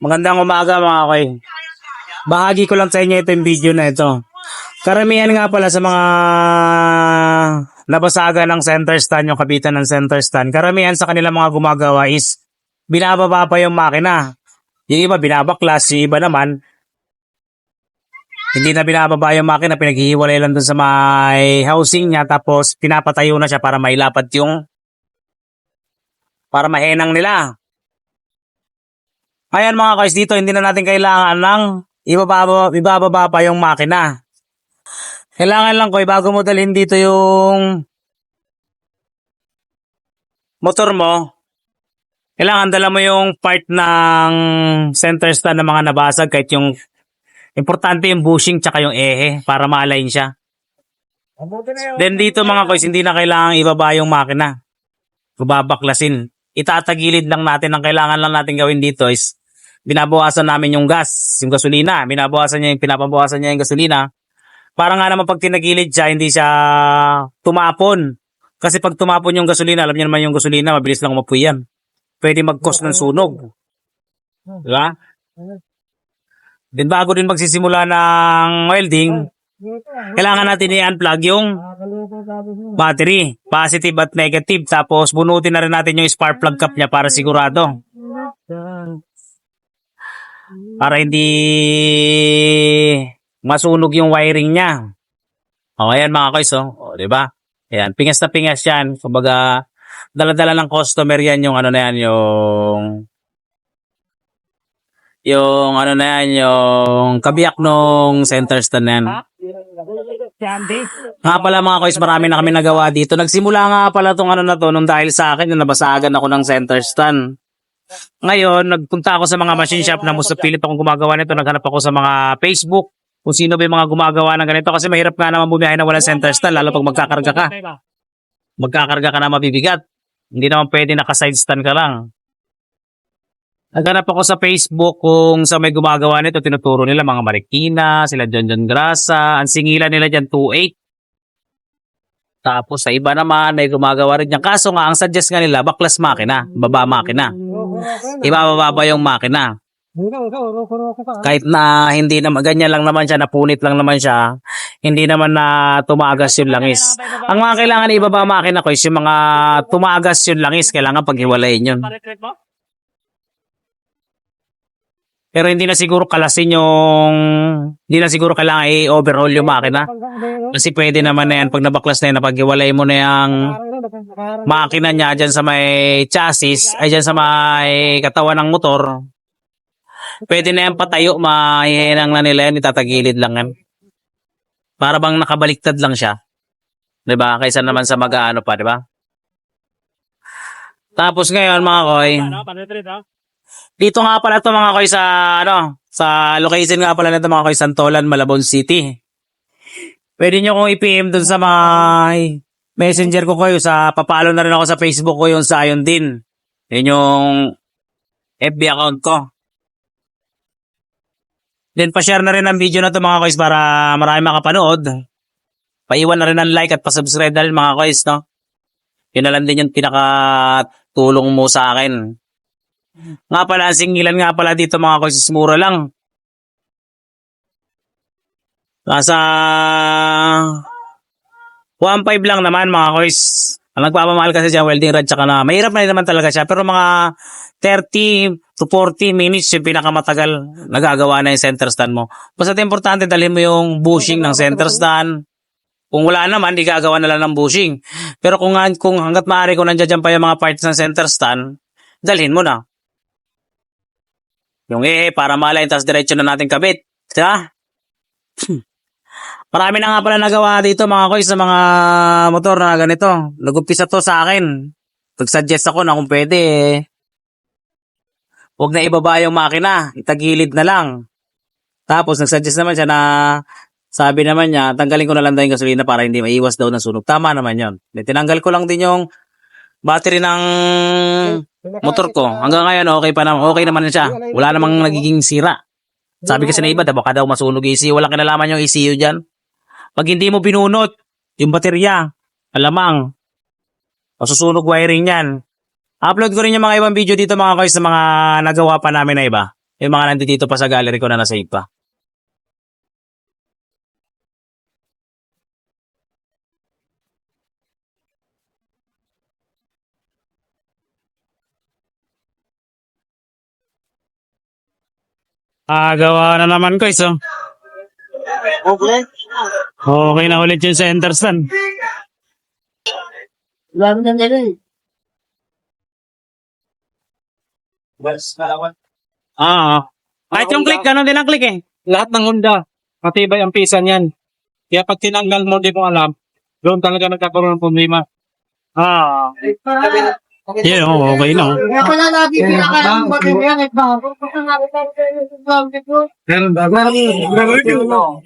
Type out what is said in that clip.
Magandang umaga mga koy. Bahagi ko lang sa inyo itong video na ito. Karamihan nga pala sa mga nabasaga ng center stand, yung kapitan ng center stand, karamihan sa kanila mga gumagawa is binababa pa yung makina. Yung iba binabaklas, yung iba naman hindi na binababa yung makina, pinaghihiwalay lang dun sa may housing niya tapos pinapatayo na siya para mailapat yung para mahenang nila. Ayan mga guys, dito hindi na natin kailangan ng ibababa, ibababa pa yung makina. Kailangan lang ko, bago mo dalhin dito yung motor mo, kailangan dala mo yung part ng center stand ng mga nabasag kahit yung importante yung bushing tsaka yung ehe para ma-align siya. Then dito mga guys, hindi na kailangan ibaba yung makina. Babaklasin. Itatagilid lang natin. Ang kailangan lang natin gawin dito is binabawasan namin yung gas, yung gasolina. Binabawasan niya yung pinapabawasan niya yung gasolina. Para nga naman pag tinagilid siya, hindi siya tumapon. Kasi pag tumapon yung gasolina, alam niyo naman yung gasolina, mabilis lang umapoy yan. Pwede mag-cause ng sunog. Diba? Then bago din magsisimula ng welding, kailangan natin i-unplug yung battery, positive at negative. Tapos bunutin na rin natin yung spark plug cap niya para sigurado. Para hindi masunog yung wiring niya. O, ayan mga koys, oh. O, di ba? Ayan, pingas na pingas yan. Kumbaga, dala-dala ng customer yan yung ano na yan, yung yung ano na yan, yung kabiyak nung center stand na yan. Nga pala mga kois, marami na kami nagawa dito. Nagsimula nga pala tong ano na to nung dahil sa akin, yung nabasagan ako ng center stand. Ngayon, nagpunta ako sa mga machine shop na musta pilit akong gumagawa nito. Naghanap ako sa mga Facebook kung sino ba yung mga gumagawa ng ganito. Kasi mahirap nga naman bumiyahe na walang center stand, lalo pag magkakarga ka. Magkakarga ka na mabibigat. Hindi naman pwede naka-side stand ka lang. Naghanap ako sa Facebook kung sa may gumagawa nito, tinuturo nila mga Marikina, sila John John Grasa, ang singilan nila dyan 2.8. Tapos sa iba naman, may gumagawa rin dyan. Kaso nga, ang suggest nga nila, baklas makina, baba makina. Ibababa ba yung makina? Kahit na hindi naman, ganyan lang naman siya, napunit lang naman siya, hindi naman na tumagas yung langis. Ang mga kailangan ibaba makina ko is yung mga tumagas yung langis, kailangan paghiwalayin yun. Pero hindi na siguro kalasin yung, hindi na siguro kailangan i-overhaul yung makina. Kasi pwede naman na yan, pag nabaklas na yan, napaghiwalay mo na yung makina niya dyan sa may chassis, ay dyan sa may katawan ng motor, pwede na yan patayo, mahihinang na nila yan, itatagilid lang yan. Para bang nakabaliktad lang siya. 'Di ba? Kaysa naman sa mag-ano pa, 'di ba? Tapos ngayon mga koy, dito nga pala to mga koy sa ano, sa location nga pala nito mga koy Santolan, Malabon City. Pwede nyo kong i-PM dun sa mga messenger ko kayo sa papalo na rin ako sa Facebook ko yung sa ayon din. Yun yung FB account ko. Then pa-share na rin ang video na to mga koys para marami makapanood. Paiwan na rin ng like at pa-subscribe na rin mga koys, no? Yun na lang din yung pinakatulong mo sa akin. Nga pala, singilan nga pala dito mga koys, is mura lang. Nasa 1.5 lang naman mga koys. Ang nagpapamahal kasi dyan, welding rod tsaka na, mahirap na naman talaga siya. Pero mga 30 to 40 minutes yung pinakamatagal nagagawa na yung center stand mo. Basta importante, dalhin mo yung bushing ng center stand. Kung wala naman, di gagawa na lang ng bushing. Pero kung, kung hanggat maaari kung nandiyan dyan pa yung mga parts ng center stand, dalhin mo na. Yung eh, para malayin, tapos diretso na natin kabit. Diba? Marami na nga pala nagawa dito mga koy sa mga motor na ganito. Nag-umpisa to sa akin. Nag-suggest ako na kung pwede eh, huwag na ibaba yung makina. Itagilid na lang. Tapos nag-suggest naman siya na sabi naman niya, tanggalin ko na lang daw yung gasolina para hindi maiwas daw ng sunog. Tama naman yon. Tinanggal ko lang din yung battery ng motor ko. Hanggang ngayon, okay pa naman. Okay naman na siya. Wala namang nagiging sira. Sabi kasi na iba, baka daw masunog yung ECU. Walang kinalaman yung ECU dyan. Pag hindi mo binunot, yung baterya, alamang, masusunog wiring yan. Upload ko rin yung mga ibang video dito mga guys sa mga nagawa pa namin na iba. Yung mga nandito pa sa gallery ko na nasa pa. Ah, gawa na naman ko iso. Okay. Okay na ulit yung center stand. Lalo na nila eh. Ah. Kahit yung click, ganun din ang click eh. lahat ng Honda, matibay ang pisa niyan. Kaya pag tinanggal mo, di mo alam, doon talaga nagkakaroon ng problema. Ah. Yeah, oh, okay na. oh. Kaya pala lagi pinaka matindi yan. Eh, bago. Basta nga kita sa gamit ko. Meron ba? Meron.